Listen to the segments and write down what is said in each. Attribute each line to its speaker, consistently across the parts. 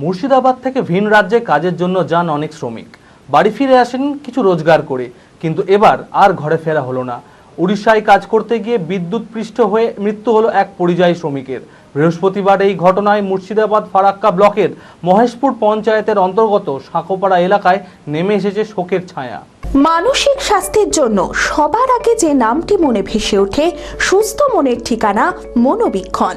Speaker 1: মুর্শিদাবাদ থেকে ভিন রাজ্যে কাজের জন্য যান অনেক শ্রমিক। বাড়ি ফিরে আসেন কিছু রোজগার করে, কিন্তু এবার আর ঘরে ফেরা হলো না। উড়িষ্যায় কাজ করতে গিয়ে বিদ্যুৎ পৃষ্ঠ হয়ে মৃত্যু হলো এক পরিযায়ী শ্রমিকের। বৃহস্পতিবার এই ঘটনায় মুর্শিদাবাদ ফারাক্কা ব্লকের মহেশপুর পঞ্চায়েতের অন্তর্গত সাঁকোপাড়া এলাকায় নেমে এসেছে শোকের ছায়া।
Speaker 2: মানসিক স্বাস্থ্যের জন্য সবার আগে যে নামটি মনে ভেসে ওঠে, সুস্থ মনের ঠিকানা মনোবীক্ষণ।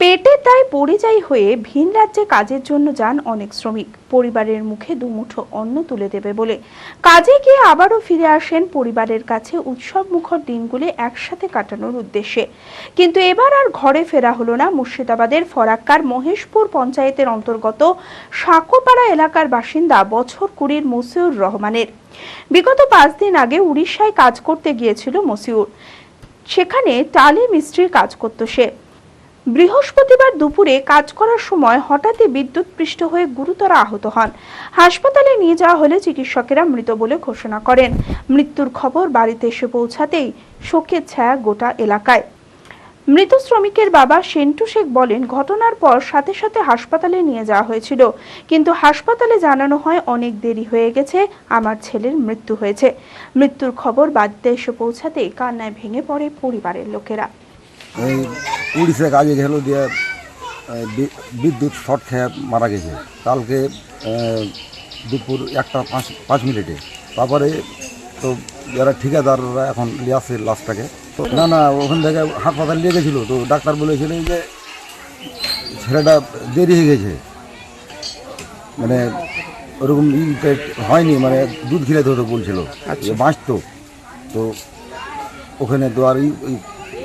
Speaker 2: পেটের দায় পরিযায়ী হয়ে ভিন রাজ্যে কাজের জন্য যান অনেক শ্রমিক। পরিবারের মুখে দুমুঠো অন্ন তুলে দেবে বলে। কাজে গিয়ে আবারও ফিরে আসেন পরিবারের কাছে উৎসব মুখর দিনগুলি একসাথে কাটানোর উদ্দেশ্যে। কিন্তু এবার আর ঘরে ফেরা হলো না মুর্শিদাবাদের ফরাক্কার মহেশপুর পঞ্চায়েতের অন্তর্গত সাঁকোপাড়া এলাকার বাসিন্দা বছর কুড়ির মসিউর রহমানের। বিগত পাঁচ দিন আগে উড়িষ্যায় কাজ করতে গিয়েছিল মসিউর। সেখানে টালি মিস্ত্রির কাজ করত সে। বৃহস্পতিবার দুপুরে কাজ করার সময় হঠাৎই বিদ্যুৎ পৃষ্ঠ হয়ে গুরুতর আহত হন। হাসপাতালে নিয়ে যাওয়া হলে চিকিৎসকেরা মৃত বলে ঘোষণা করেন। মৃত্যুর খবর বাড়িতে এসে পৌঁছাতেই শোকের ছায়া গোটা এলাকায়। মৃত শ্রমিকের বাবা সেন্টু শেখ বলেন, ঘটনার পর সাথে সাথে হাসপাতালে নিয়ে যাওয়া হয়েছিল। কিন্তু হাসপাতালে জানানো হয়, অনেক দেরি হয়ে গেছে, আমার ছেলের মৃত্যু হয়েছে। মৃত্যুর খবর বাড়িতে এসে পৌঁছাতেই কান্নায় ভেঙে পড়ে পরিবারের লোকেরা।
Speaker 3: উড়িষ্যা কাজে গেল দিয়ে বিদ্যুৎ শর্ট খেয়ে মারা গেছে। কালকে দুপুর একটা পাঁচ পাঁচ মিনিটে। তারপরে তো যারা ঠিকাদাররা এখন নিয়ে আসছে লাশটাকে। তো না না ওখান থেকে হাসপাতাল নিয়ে গেছিল। তো ডাক্তার বলেছিল যে ছেলেটা দেরি হয়ে গেছে। মানে ওরকম হয়নি মানে দুধ খিলাতে হতো বলছিল। যে বাঁচতো। তো ওখানে তো আর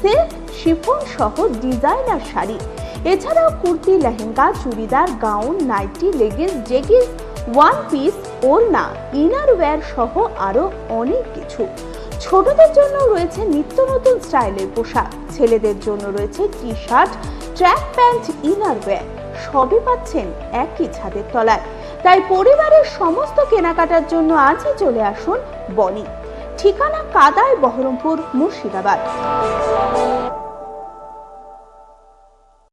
Speaker 2: সিল্ক শিফন সহ ডিজাইনার শাড়ি। এছাড়াও kurti, lehenga, churidar, gown, nightie leggings jeggings one piece ওড়না ইনার ওয়্যার সহ আরও অনেক কিছু। ছোটদের জন্য রয়েছে নিত্য নতুন স্টাইলের পোশাক। ছেলেদের জন্য রয়েছে T shirt track pant inner wear সবই পাচ্ছেন একই ছাদের তলায়। তাই পরিবারের সমস্ত কেনাকাটার জন্য আজই চলে আসুন বনি। ঠিকানা কাদায় বহরমপুর মুর্শিদাবাদ।